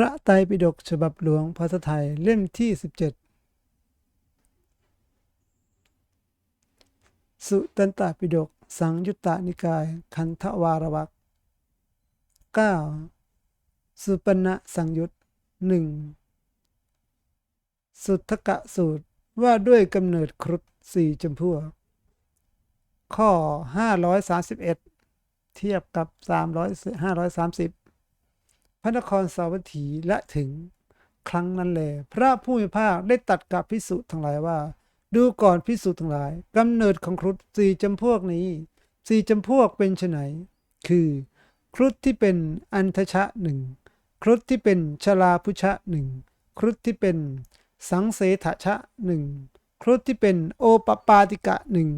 ระไตรปิฎกฉบับหลวงภาษาไทยเล่มที่ 17 สุตันตปิฎกสังยุตตนิกาย คันธวารวัก9สุปณะสังยุตหนึ่งสุทธกะสูตรว่าด้วยกำเนิดครุฑสี่จำพวก ข้อ 531 เทียบกับ 300 530 พระนครสาวัตถีและถึงครั้งนั้นแล พระผู้มีภาคได้ตัดกับพิสุทั้งหลายว่า ดูก่อนพิสุทั้งหลายกำเนิดของครุฑสี่จำพวกนี้สี่จำพวกเป็นไนคือครุฑที่เป็นอันทชะหนึ่งครุฑที่เป็นชลาพุชะหนึ่งครุฑที่เป็นสังเสถชะหนึ่งครุฑที่เป็นโอปปาติกะหนึ่ง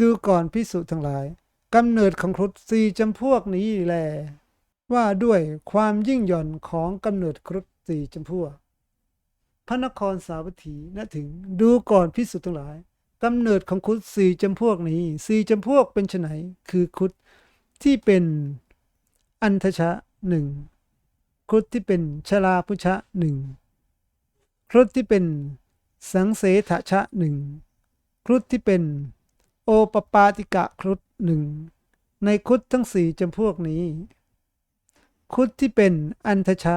ดูก่อนพิสุทั้งหลายกำเนิดของครุฑสี่จำพวกนี้แล ว่าด้วยความยิ่งหย่อนของกำเนิดครุฑสี่จำพวกพระนครสาวัตถีณถึงดูก่อนพิสุทั้งหลายกำเนิดของครุฑสี่จำพวกนี้สี่จำพวกเป็นไนคือครุฑที่เป็นอันทชะหนึ่งครุฑที่เป็นชลาพุชะหนึ่งครุฑที่เป็นสังเสถชะหนึ่งครุฑที่เป็นโอปปาติกะครุฑหนึ่งในครุฑทั้งสี่จำพวกนี้ ครุฑที่เป็นอันทชะ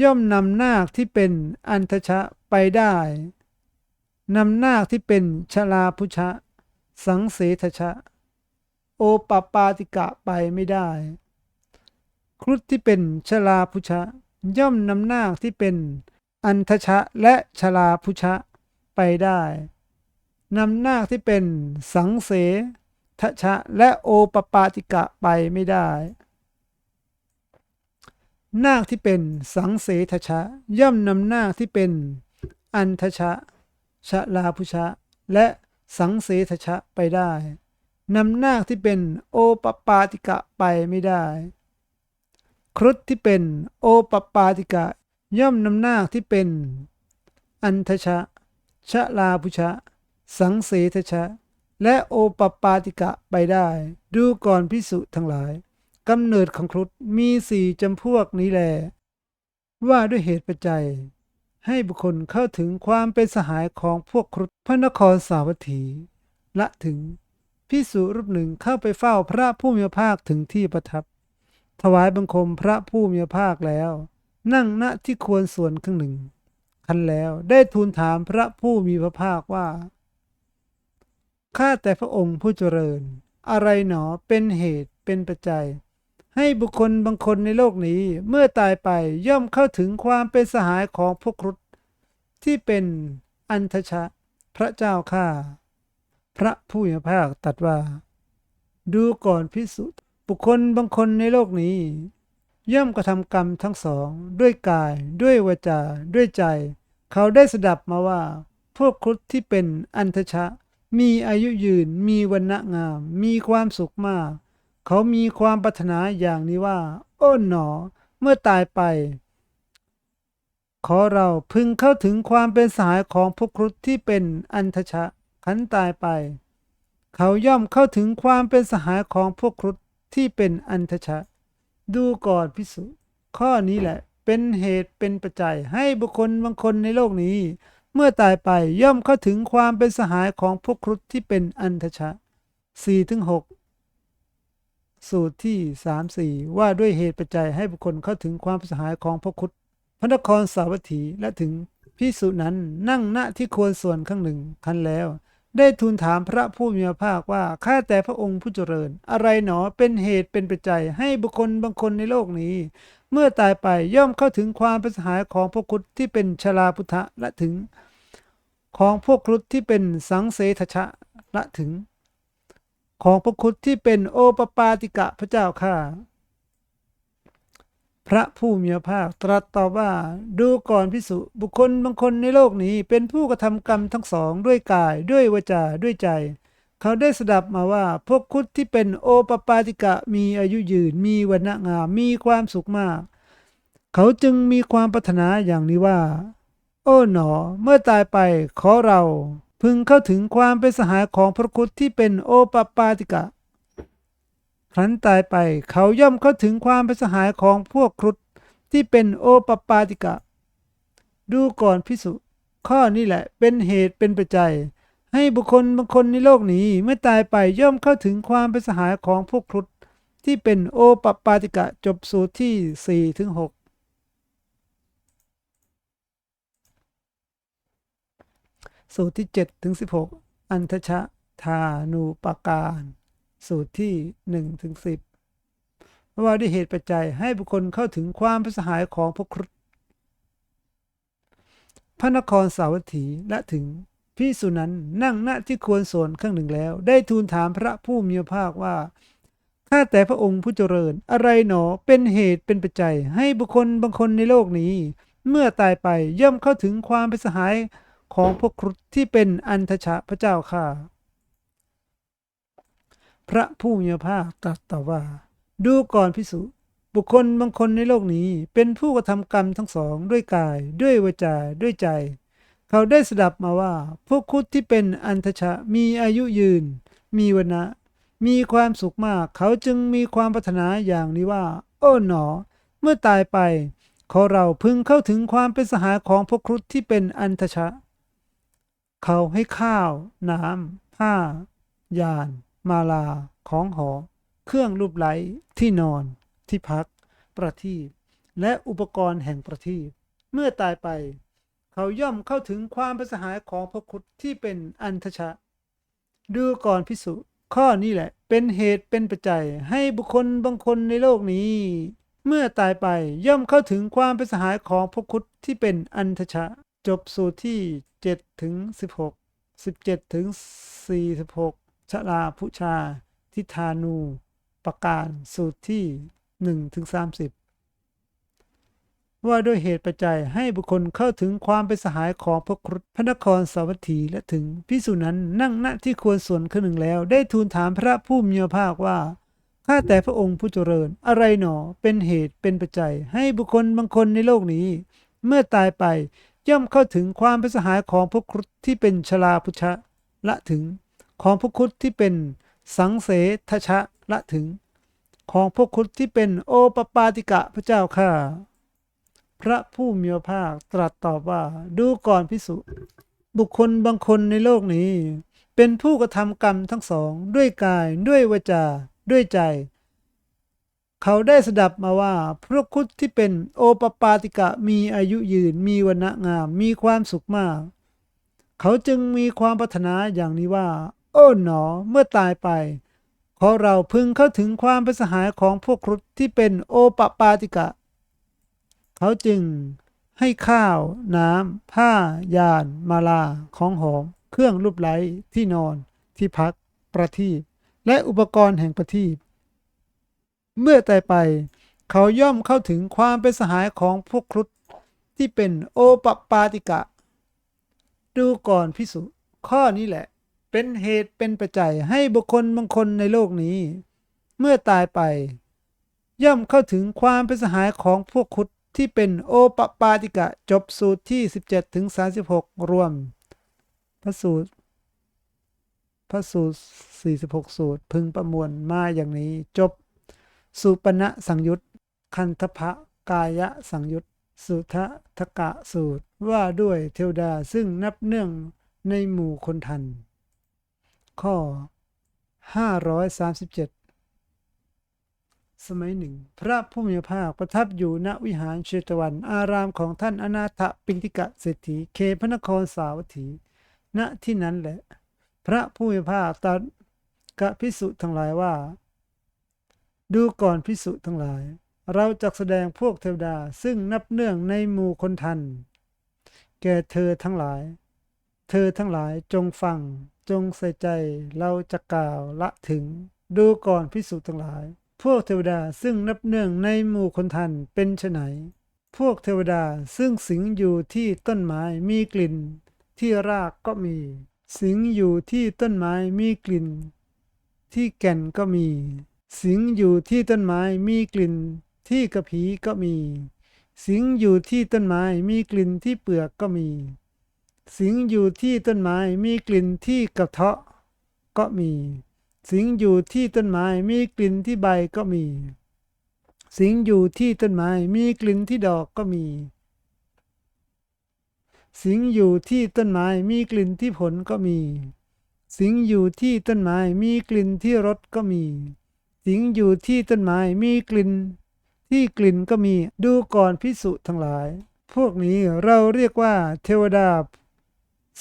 ย่อมนำนาคที่เป็นอันทชะไปได้นำนาคที่เป็นชลาพุชะ สังเสทชะ โอปปาติกะไปไม่ได้ ครุฑที่เป็นชลาพุชะ ย่อมนำนาคที่เป็นอันทชะและชลาพุชะไปได้นำนาคที่เป็นสังเสทชะและโอปปาติกะไปไม่ได้ นาคที่เป็นสังเสทชะ ย่อมนำนาคที่เป็นอันทชะ ชะลาพุชะ และสังเสทชะไปได้นำนาคที่เป็นโอปปาติกะไปไม่ได้ ครุฑที่เป็นโอปปาติกะ ย่อมนำนาคที่เป็น อันทชะ ชะลาพุชะ สังเสทชะ และโอปปาติกะไปได้ ดูก่อนพิสุทั้งหลาย กำเนิดของครุฑมีสี่จำพวกนี้แล ว่าด้วยเหตุปัจจัย ให้บุคคลเข้าถึงความเป็นสหายของพวกครุฑพระนครสาวัตถีละถึงพิสุรูปหนึ่งเข้าไปเฝ้าพระผู้มีพระภาคถึงที่ประทับ ถวายบังคมพระผู้มีพระภาคแล้ว นั่งณที่ควรส่วนครึ่งหนึ่งคันแล้วได้ทูลถามพระผู้มีพระภาคว่าข้าแต่พระองค์ผู้เจริญ อะไรหนอเป็นเหตุเป็นปัจจัย ให้บุคคลบางคนในโลกนี้เมื่อตายไปย่อมเข้าถึงความเป็นสหายของพวกครุฑที่เป็นอันทชะ พระเจ้าข้าพระผู้มีพระภาคตรัสว่า ดูก่อนพิสุบุคคลบางคนในโลกนี้ ย่อมกระทำกรรมทั้งสอง ด้วยกาย ด้วยวาจา ด้วยใจ เขาได้สดับมาว่า พวกครุฑที่เป็นอันทชะ มีอายุยืน มีวันณะงาม มีความสุขมาก เขามีความปรารถนาอย่างนี้ว่า โอ้หนอ เมื่อตายไป ขอเราพึงเข้าถึงความเป็นสหายของพวกครุฑที่เป็นอันทชะขันตายไป เขาย่อมเข้าถึงความเป็นสหายของพวกครุฑที่เป็นอันทชะ ดูก่อนพิสุข้อนี้แหละ เป็นเหตุเป็นปัจจัยให้บุคคลบางคนในโลกนี้ เมื่อตายไปย่อมเข้าถึงความเป็นสหายของพวกครุฑที่เป็นอันทชะ4ถึง6 สูตรที่ 3 4 ว่าด้วยเหตุปัจจัยให้บุคคลเข้าถึงความเป็นสหายของพวกครุฑพระนครสาวัตถีและถึงพิสุนั้นนั่งณที่ควรส่วนข้างหนึ่งคันแล้ว ได้ทูลถามพระผู้มีพระภาคว่าข้าแต่พระองค์ผู้เจริญ อะไรหนอเป็นเหตุเป็นปัจจัยให้บุคคลบางคนในโลกนี้ เมื่อตายไปย่อมเข้าถึงความเป็นสหายของพวกครุฑที่เป็นชลาพุทธะและถึง ของพวกครุฑที่เป็นสังเสทชะและถึง ของพวกครุฑที่เป็นโอปปาติกะพระเจ้าข้าพระผู้มีพระภาคตรัสตอบว่าดูก่อนพิสุบุคคลบางคนในโลกนี้เป็นผู้กระทำกรรมทั้งสองด้วยกายด้วยวาจาด้วยใจ เขาได้สดับมาว่า พวกครุฑที่เป็นโอปปาติกะมีอายุยืนมีวันณะงามมีความสุขมาก เขาจึงมีความปรารถนาอย่างนี้ว่า โอ้หนอ เมื่อตายไปขอเรา พึงเข้าถึงความเป็นสหายของพระคุณที่เป็นโอปปาติกะ ครั้นตายไปเขาย่อมเข้าถึงความเป็นสหายของพวกครุฑที่เป็นโอปปาติกะ ดูก่อนพิสุข้อนี้แหละเป็นเหตุเป็นปัจจัย ให้บุคคลบางคนในโลกนี้เมื่อตายไปย่อมเข้าถึงความเป็นสหายของพวกครุฑที่เป็นโอปปาติกะจบสูตรที่4-6 สูตรที่เจ็ดถึงสิบหกอันทชะทานูปาการ สูตรที่หนึ่งถึงสิบว่าด้วยเหตุปัจจัยให้บุคคลเข้าถึงความเป็นสหายของพวกครุฑพระนครสาวัตถีและถึงพิสุนั้นนั่งณที่ควรส่วนข้างหนึ่งแล้ว ได้ทูลถามพระผู้มีพระภาคว่าข้าแต่พระองค์ผู้เจริญ อะไรหนอเป็นเหตุเป็นปัจจัย ให้บุคคลบางคนในโลกนี้ เมื่อตายไปย่อมเข้าถึงความเป็นสหาย ของพวกครุฑที่เป็นอันทชะพระเจ้าข้าพระผู้มีพระภาคตรัสต่อว่า ดูก่อนพิสุบุคคลบางคนในโลกนี้เป็นผู้กระทำกรรมทั้งสองด้วยกาย ด้วยวาจาด้วยใจ เขาได้สดับมาว่า พวกครุฑที่เป็นอันทชะมีอายุยืน มีวนะ มีความสุขมาก เขาจึงมีความปรารถนาอย่างนี้ว่า โอ้หนอ เมื่อตายไป ขอเราพึงเข้าถึงความเป็นสหายของพวกครุฑที่เป็นอันทชะ เขาให้ข้าว น้ำผ้ายาน มาลา ของหอม เครื่องรูปไหลที่นอน ที่พัก ประทีปและอุปกรณ์แห่งประทีปเมื่อตายไป เขาย่อมเข้าถึงความเป็นสหายของพระครุฑที่เป็นอันทชะ ดูก่อนพิสุข้อนี้แหละ เป็นเหตุเป็นปัจจัยให้บุคคลบางคนในโลกนี้ เมื่อตายไปย่อมเข้าถึงความเป็นสหายของพระครุฑที่เป็นอันทชะ จบสูตรที่ 7 ถึง 16 17 ถึง 46 ชลาพุชา ทิธานู ประการสูตรที่ 1 ถึง 30 ว่าด้วยเหตุปัจจัยให้บุคคลเข้าถึงความเป็นสหายของพระครุฑพระนครสาวัตถีและถึงพิสุนั้นนั่งณที่ควรส่วนข้างหนึ่งแล้ว ได้ทูลถามพระผู้มีพระภาคว่าข้าแต่พระองค์ผู้เจริญอะไรหนอเป็นเหตุเป็นปัจจัย ให้บุคคลบางคนในโลกนี้ เมื่อตายไป ย่อมเข้าถึงความเป็นสหายของพระครุฑที่เป็นชลาพุชะละถึง ของพระครุฑที่เป็นสังเสทชะละถึง ของพวกครุฑที่เป็นโอปปาติกะพระเจ้าข้าพระผู้มีพระภาคตรัสตอบว่าดูก่อนพิสุบุคคลบางคนในโลกนี้ เป็นผู้กระทำกรรมทั้งสอง ด้วยกายด้วยวาจา ด้วยใจ เขาได้สดับมาว่าพวกครุฑที่เป็นโอปปาติกะมีอายุยืนมีวันณะงาม มีความสุขมาก เขาจึงมีความปรารถนาอย่างนี้ว่า โอ้หนอเมื่อตายไป ขอเราพึงเข้าถึงความเป็นสหายของพวกครุฑที่เป็นโอปปาติกะ เขาจึงให้ข้าว น้ำ ผ้ายาน มาลา ของหอม เครื่องรูปไล้ที่นอน ที่พัก ประทีปและอุปกรณ์แห่งประทีป เมื่อตายไป เขาย่อมเข้าถึงความเป็นสหายของพวกครุฑที่เป็นโอปปาติกะ ดูก่อนพิสุข้อนี้แหละ เป็นเหตุเป็นปัจจัยให้บุคคลบางคนในโลกนี้ เมื่อตายไป ย่อมเข้าถึงความเป็นสหายของพวกครุฑที่เป็นโอปปาติกะจบสูตรที่ 17ถึง36 รวม พระสูตร พระสูตร 46 สูตรพึงประมวลมาอย่างนี้จบ สุปณะสังยุตคันธพะกายะสังยุตสุทะทกะสูตรว่าด้วยเทวดาซึ่งนับเนื่องในหมู่คนทัน ข้อ 537 สมัยหนึ่ง พระผู้มีพระภาคประทับอยู่ณวิหารเชตวัน อารามของท่านอนาถปินติกะเศรษฐีเขพนครสาวัตถี ณที่นั้นแหละ พระผู้มีพระภาคตรัสกับพิสุทั้งหลายว่า ดูก่อนพิสุทั้งหลาย เราจะแสดงพวกเทวดาซึ่งนับเนื่องในหมู่คนทัน แก่เธอทั้งหลาย เธอทั้งหลายจงฟัง จงใส่ใจ เราจะกล่าวละถึง ดูก่อนพิสุทั้งหลาย พวกเทวดาซึ่งนับเนื่องในหมู่คนทันเป็นไฉนพวกเทวดาซึ่งสิงอยู่ที่ต้นไม้มีกลิ่น ที่รากก็มี สิงอยู่ที่ต้นไม้มีกลิ่น ที่แก่นก็มี สิงอยู่ที่ต้นไม้มีกลิ่นที่กระพีก็มี สิงอยู่ที่ต้นไม้มีกลิ่นที่เปลือกก็มี สิงอยู่ที่ต้นไม้มีกลิ่นที่กระเทาะก็มี สิงอยู่ที่ต้นไม้มีกลิ่นที่ใบก็มี สิงอยู่ที่ต้นไม้มีกลิ่นที่ดอกก็มี สิงอยู่ที่ต้นไม้มีกลิ่นที่ผลก็มี สิงอยู่ที่ต้นไม้มีกลิ่นที่รสก็มี สิงอยู่ที่ต้นไม้มีกลิ่น ที่กลิ่นก็มีดูก่อนพิสุทั้งหลาย พวกนี้เราเรียกว่าเทวดา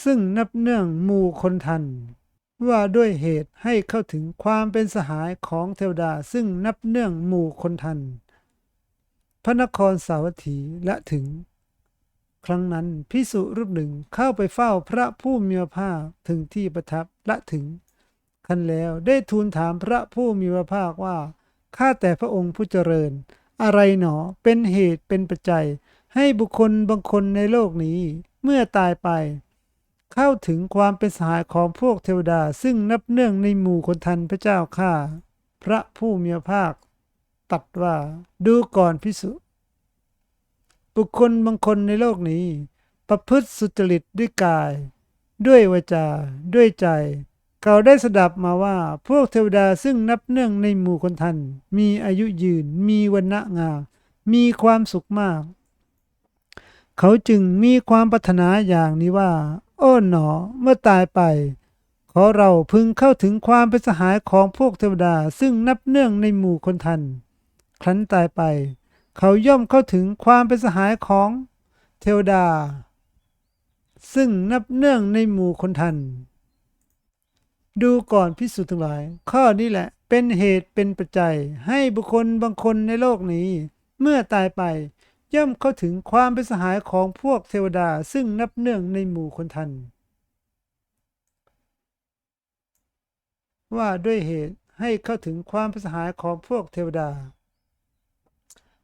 ซึ่งนับเนื่องหมู่คนทัน ว่าด้วยเหตุให้เข้าถึงความเป็นสหายของเทวดาซึ่งนับเนื่องหมู่คนทัน พระนครสาวัตถีละถึง ครั้งนั้นพิสุรูปหนึ่งเข้าไปเฝ้าพระผู้มีพระภาคถึงที่ประทับละถึง คันแล้วได้ทูลถามพระผู้มีพระภาคว่า ข้าแต่พระองค์ผู้เจริญ อะไรหนอเป็นเหตุเป็นปัจจัย ให้บุคคลบางคนในโลกนี้เมื่อตายไป เข้าถึงความเป็นสหายของพวกเทวดาซึ่งนับเนื่องในหมู่คนทันพระเจ้าข้าพระผู้มีพระภาค ตัดว่าดูก่อนพิสุบุคคลบางคนในโลกนี้ ประพฤติสุจริตด้วยกาย ด้วยวาจา ด้วยใจ เขาได้สดับมาว่าพวกเทวดาซึ่งนับเนื่องในหมู่คนทัน มีอายุยืน มีวันณะงามมีความสุขมาก เขาจึงมีความปรารถนาอย่างนี้ว่า โอ้หนอเมื่อตายไป ขอเราพึงเข้าถึงความเป็นสหายของพวกเทวดาซึ่งนับเนื่องในหมู่คนทัน ครั้นตายไป เขาย่อมเข้าถึงความเป็นสหายของเทวดา ซึ่งนับเนื่องในหมู่คนทัน ดูก่อนพิสูจน์ทั้งหลาย ข้อนี้แหละเป็นเหตุเป็นปัจจัย ให้บุคคลบางคนในโลกนี้ เมื่อตายไป ย่อมเข้าถึงความเป็นสหายของพวกเทวดาซึ่งนับเนื่องในหมู่คนทัน ว่าด้วยเหตุให้เข้าถึงความเป็นสหายของพวกเทวดา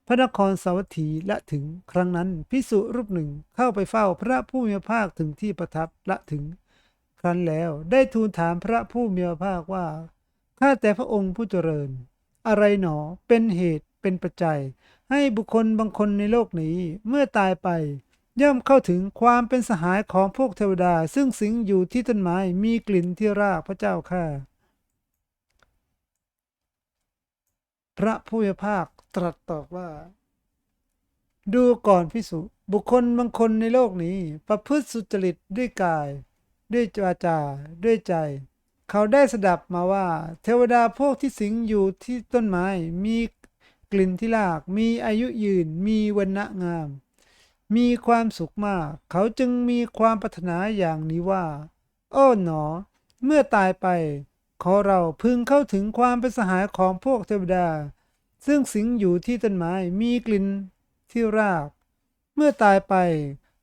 พระนครสาวัตถีละถึงครั้งนั้นพิสุรูปหนึ่งเข้าไปเฝ้าพระผู้มีพระภาคถึงที่ประทับละถึง รั้นแล้ว ได้ทูลถามพระผู้มีพระภาคว่า ข้าแต่พระองค์ผู้เจริญ อะไรหนอเป็นเหตุเป็นปัจจัย ให้บุคคลบางคนในโลกนี้เมื่อตายไป ย่อมเข้าถึงความเป็นสหายของพวกเทวดา ซึ่งสิงอยู่ที่ต้นไม้มีกลิ่นที่รากพระเจ้าข้าพระผู้มีพระภาคตรัสตอบว่า ดูก่อนพิสุบุคคลบางคนในโลกนี้ ประพฤติสุจริตด้วยกาย ด้วยวาจาด้วยใจ เขาได้สดับมาว่า เทวดาพวกที่สิงอยู่ที่ต้นไม้มีกลิ่นที่ราก มีอายุยืน มีวันณะงาม มีความสุขมาก เขาจึงมีความปรารถนาอย่างนี้ว่า โอ้หนอ เมื่อตายไป ขอเราพึงเข้าถึงความเป็นสหายของพวกเทวดา ซึ่งสิงอยู่ที่ต้นไม้มีกลิ่นที่ราก เมื่อตายไป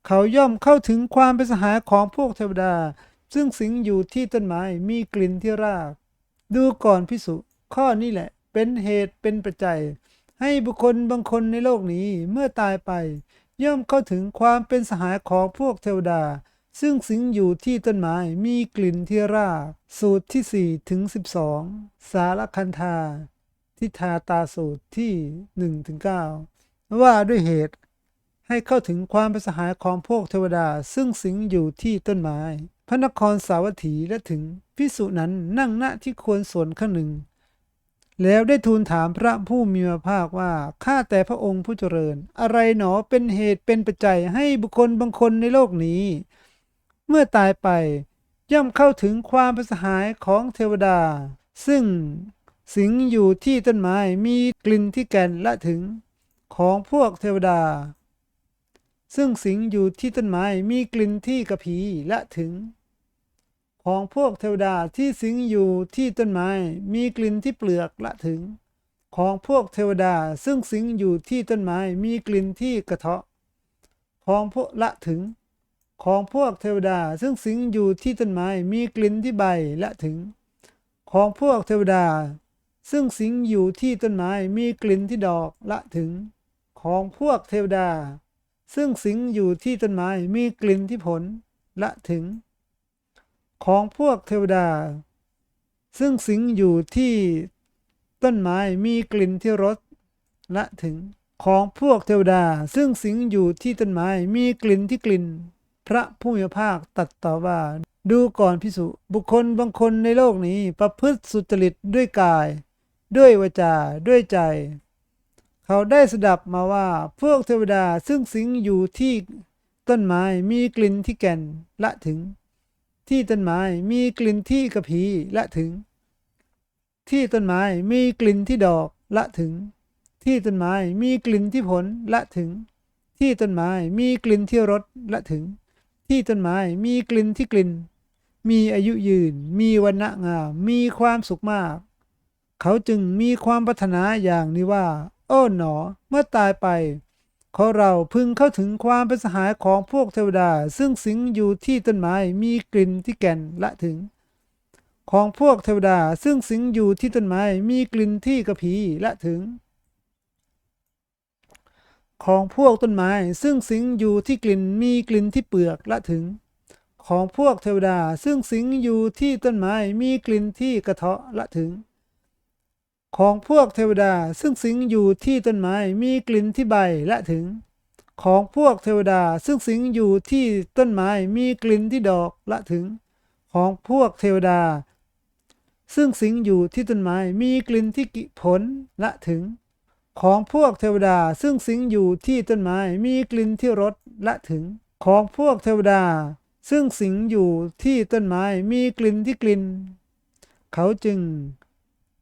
เขาย่อมเข้าถึงความเป็นสหายของพวกเทวดา ซึ่งสิงอยู่ที่ต้นไม้มีกลิ่นที่ราก ดูก่อนพิสุข้อนี้แหละ เป็นเหตุเป็นปัจจัย ให้บุคคลบางคนในโลกนี้เมื่อตายไป ย่อมเข้าถึงความเป็นสหายของพวกเทวดา ซึ่งสิงอยู่ที่ต้นไม้มีกลิ่นที่ราก สูตรที่4ถึง12 สารคันธาทิทาตาสูตรที่1ถึง9ว่าด้วยเหตุ ให้เข้าถึงความเป็นสหายของพวกเทวดาซึ่งสิงอยู่ที่ต้นไม้ พระนครสาวัตถีและถึงพิสุนั้นนั่งณที่ควรส่วนข้างหนึ่ง แล้วได้ทูลถามพระผู้มีพระภาคว่าข้าแต่พระองค์ผู้เจริญ อะไรหนอเป็นเหตุเป็นปัจจัยให้บุคคลบางคนในโลกนี้ เมื่อตายไปย่อมเข้าถึงความเป็นสหายของเทวดา ซึ่งสิงอยู่ที่ต้นไม้มีกลิ่นที่แก่นและถึงของพวกเทวดา ซึ่งสิงอยู่ที่ต้นไม้มีกลิ่นที่กระพีและถึง ของพวกเทวดาที่สิงอยู่ที่ต้นไม้มีกลิ่นที่เปลือกละถึง ของพวกเทวดาซึ่งสิงอยู่ที่ต้นไม้มีกลิ่นที่กระเทาะ ของพวกละถึง ของพวกเทวดาซึ่งสิงอยู่ที่ต้นไม้มีกลิ่นที่ใบละถึง ของพวกเทวดา ซึ่งสิงอยู่ที่ต้นไม้มีกลิ่นที่ดอกละถึง ของพวกเทวดา ซึ่งสิงอยู่ที่ต้นไม้มีกลิ่นที่ผลละถึง ของพวกเทวดา ซึ่งสิงอยู่ที่ต้นไม้มีกลิ่นที่รสละถึง ของพวกเทวดา ซึ่งสิงอยู่ที่ต้นไม้มีกลิ่นที่กลิ่น พระผู้มีพระภาคตรัดต่อว่าดูก่อนพิสุบุคคลบางคนในโลกนี้ประพฤติสุจริตด้วยกาย ด้วยวาจา ด้วยใจ เขาได้สดับมาว่าพวกเทวดาซึ่งสิงอยู่ที่ต้นไม้มีกลิ่นที่แก่นละถึง ที่ต้นไม้มีกลิ่นที่กระพีละถึง ที่ต้นไม้มีกลิ่นที่ดอกละถึง ที่ต้นไม้มีกลิ่นที่ผลละถึง ที่ต้นไม้มีกลิ่นที่รสละถึง ที่ต้นไม้มีกลิ่นที่กลิ่น มีอายุยืน มีวันณะงามมีความสุขมาก เขาจึงมีความปรารถนาอย่างนี้ว่า อ้หนอ เมื่อตายไปขอเราพึงเข้าถึงความเป็นสหายของพวกเทวดา ซึ่งสิงอยู่ที่ต้นไม้มีกลิ่นที่แก่นละถึง ของพวกเทวดาซึ่งสิงอยู่ที่ต้นไม้มีกลิ่นที่กระพีละถึง ของพวกต้นไม้ซึ่งสิงอยู่ที่กลิ่นมีกลิ่นที่เปลือกละถึง ของพวกเทวดาซึ่งสิงอยู่ที่ต้นไม้มีกลิ่นที่กระเทาะละถึง ของพวกเทวดาซึ่งสิงอยู่ที่ต้นไม้มีกลิ่นที่ใบและถึง ของพวกเทวดาซึ่งสิงอยู่ที่ต้นไม้มีกลิ่นที่ดอกละถึง ของพวกเทวดา ซึ่งสิงอยู่ที่ต้นไม้มีกลิ่นที่กิผลละถึง ของพวกเทวดาซึ่งสิงอยู่ที่ต้นไม้มีกลิ่นที่รสละถึง ของพวกเทวดา ซึ่งสิงอยู่ที่ต้นไม้มีกลิ่นที่กลิ่น เขาจึง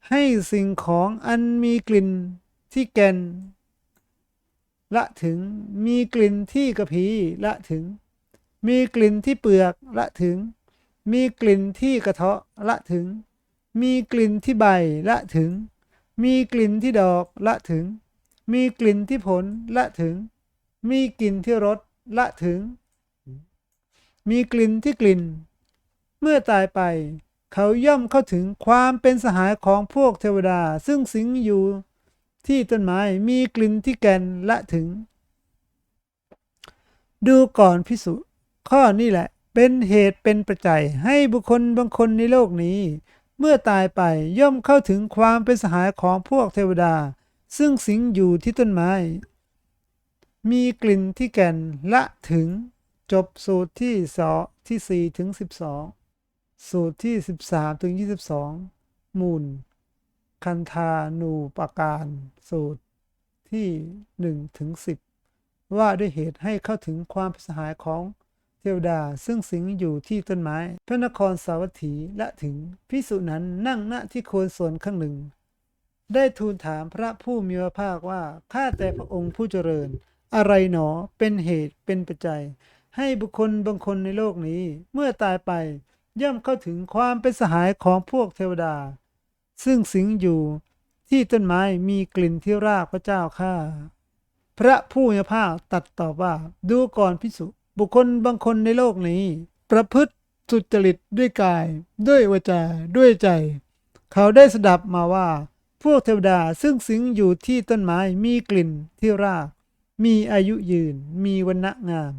ให้สิ่งของอันมีกลิ่นที่แก่น ละถึงมีกลิ่นที่กระพีละถึง มีกลิ่นที่เปลือกละถึง มีกลิ่นที่กระเทาะละถึง มีกลิ่นที่ใบละถึง มีกลิ่นที่ดอกละถึง มีกลิ่นที่ผลละถึง มีกลิ่นที่รสละถึง มีกลิ่นที่กลิ่น เมื่อตายไป เขาย่อมเข้าถึงความเป็นสหายของพวกเทวดา ซึ่งสิงอยู่ที่ต้นไม้มีกลิ่นที่แก่นละถึง ดูก่อนพิสุข้อนี้แหละเป็นเหตุเป็นปัจจัยให้บุคคลบางคนในโลกนี้ เมื่อตายไปย่อมเข้าถึงความเป็นสหายของพวกเทวดา ซึ่งสิงอยู่ที่ต้นไม้ มีกลิ่นที่แก่นละถึงจบสูตรที่สอที่สี่ถึงสิบ สูตรที่สิบสามถึงยี่สิบสองมูล คันธานูปการสูตรที่หนึ่งถึงสิบว่าด้วยเหตุให้เข้าถึงความสหายของเทวดาซึ่งสิงอยู่ที่ต้นไม้ พระนครสาวัตถีและถึงพิสุนั้นนั่งณที่โคนส่วนข้างหนึ่ง ได้ทูลถามพระผู้มีพระภาคว่าข้าแต่พระองค์ผู้เจริญ อะไรหนอเป็นเหตุเป็นปัจจัย ให้บุคคลบางคนในโลกนี้เมื่อตายไป ย่อมเข้าถึงความเป็นสหายของพวกเทวดา ซึ่งสิงอยู่ที่ต้นไม้มีกลิ่นที่รากพระเจ้าข้าพระผู้มีพระภาคตัดตอบว่าดูก่อนพิสุบุคคลบางคนในโลกนี้ ประพฤติสุจริตด้วยกาย ด้วยวาจาด้วยใจ เขาได้สดับมาว่า พวกเทวดาซึ่งสิงอยู่ที่ต้นไม้มีกลิ่นที่ราก มีอายุยืน มีวันณะงาม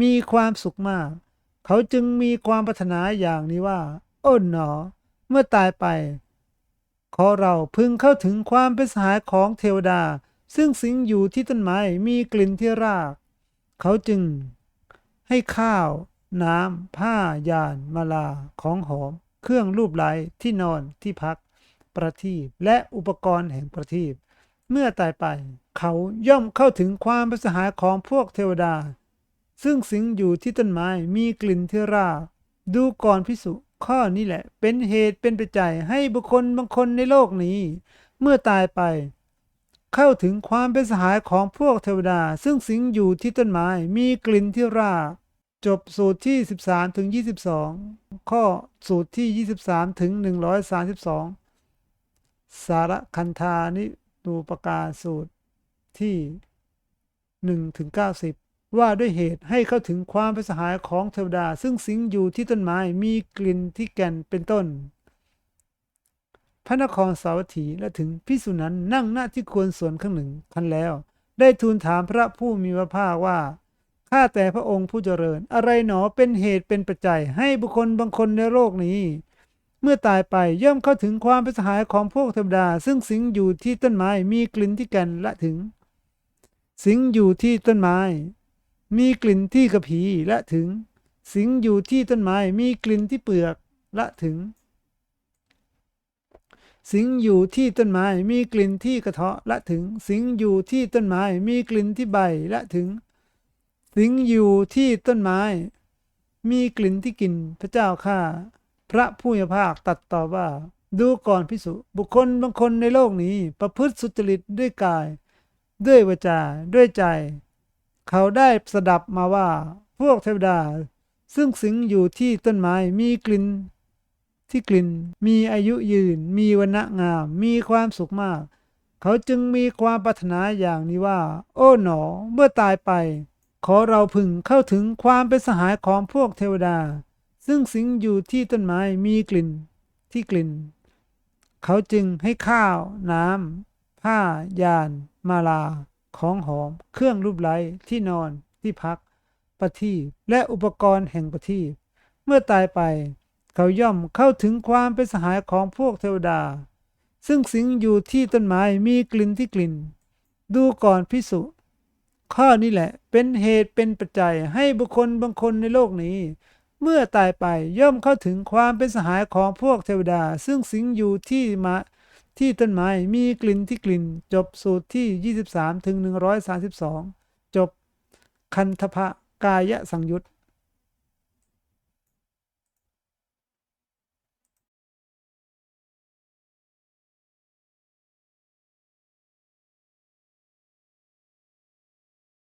มีความสุขมาก เขาจึงมีความปรารถนาอย่างนี้ว่า โอ้นหนอ เมื่อตายไป ขอเราพึงเข้าถึงความเป็นสหายของเทวดา ซึ่งสิงอยู่ที่ต้นไม้มีกลิ่นที่ราก เขาจึงให้ข้าว น้ำ ผ้ายาน มาลา ของหอม เครื่องรูปไล้ที่นอนที่พัก ประทีปและอุปกรณ์แห่งประทีปเมื่อตายไป เขาย่อมเข้าถึงความเป็นสหายของพวกเทวดา ซึ่งสิงอยู่ที่ต้นไม้มีกลิ่นเทรา ดูก่อนพิสุข้อนี้แหละ เป็นเหตุเป็นปัจจัยให้บุคคลบางคนในโลกนี้ เมื่อตายไป เข้าถึงความเป็นสหายของพวกเทวดา ซึ่งสิงอยู่ที่ต้นไม้มีกลิ่นที่รา จบสูตรที่ 13ถึง22 ข้อสูตรที่ 23ถึง132 สารคันธานิตูปการสูตรที่1ถึง90 ว่าด้วยเหตุให้เข้าถึงความเป็นสหายของเทวดา ซึ่งสิงอยู่ที่ต้นไม้มีกลิ่นที่แก่นเป็นต้น พระนครสาวัตถีและถึงพิสุนั้นนั่งหน้าที่ควรส่วนข้างหนึ่งคันแล้ว ได้ทูลถามพระผู้มีพระภาคว่าข้าแต่พระองค์ผู้เจริญ อะไรหนอเป็นเหตุเป็นปัจจัยให้บุคคลบางคนในโลกนี้ เมื่อตายไปย่อมเข้าถึงความเป็นสหายของพวกเทวดา ซึ่งสิงอยู่ที่ต้นไม้มีกลิ่นที่แก่นและถึง สิงอยู่ที่ต้นไม้ มีกลิ่นที่กระพีและถึง สิงอยู่ที่ต้นไม้มีกลิ่นที่เปลือกละถึง สิงอยู่ที่ต้นไม้มีกลิ่นที่กระเทาะละถึง สิงอยู่ที่ต้นไม้มีกลิ่นที่ใบละถึง สิงอยู่ที่ต้นไม้ มีกลิ่นที่กลิ่นพระเจ้าข้าพระผู้มีภาคตัดต่อว่า ดูก่อนพิสุบุคคลบางคนในโลกนี้ ประพฤติสุจริตด้วยกาย ด้วยวาจา ด้วยใจ เขาได้สดับมาว่า พวกเทวดา ซึ่งสิงอยู่ที่ต้นไม้มีกลิ่น ที่กลิ่น มีอายุยืน มีวรรณะงาม มีความสุขมาก เขาจึงมีความปรารถนาอย่างนี้ว่า โอ้หนอ เมื่อตายไป ขอเราพึงเข้าถึงความเป็นสหายของพวกเทวดา ซึ่งสิงอยู่ที่ต้นไม้มีกลิ่น ที่กลิ่น เขาจึงให้ข้าว น้ำผ้ายาน มาลา ของหอม เครื่องรูปไล้ที่นอนที่พัก ประทีปและอุปกรณ์แห่งประทีปเมื่อตายไป เขาย่อมเข้าถึงความเป็นสหายของพวกเทวดา ซึ่งสิงอยู่ที่ต้นไม้มีกลิ่นที่กลิ่น ดูก่อนพิสุข้อนี้แหละเป็นเหตุเป็นปัจจัยให้บุคคลบางคนในโลกนี้ เมื่อตายไปย่อมเข้าถึงความเป็นสหายของพวกเทวดา ซึ่งสิงอยู่ที่มะ ที่ต้นไม้มีกลิ่นที่กลิ่น จบสูตรที่ 23ถึง132 จบคันธพะกายสังยุต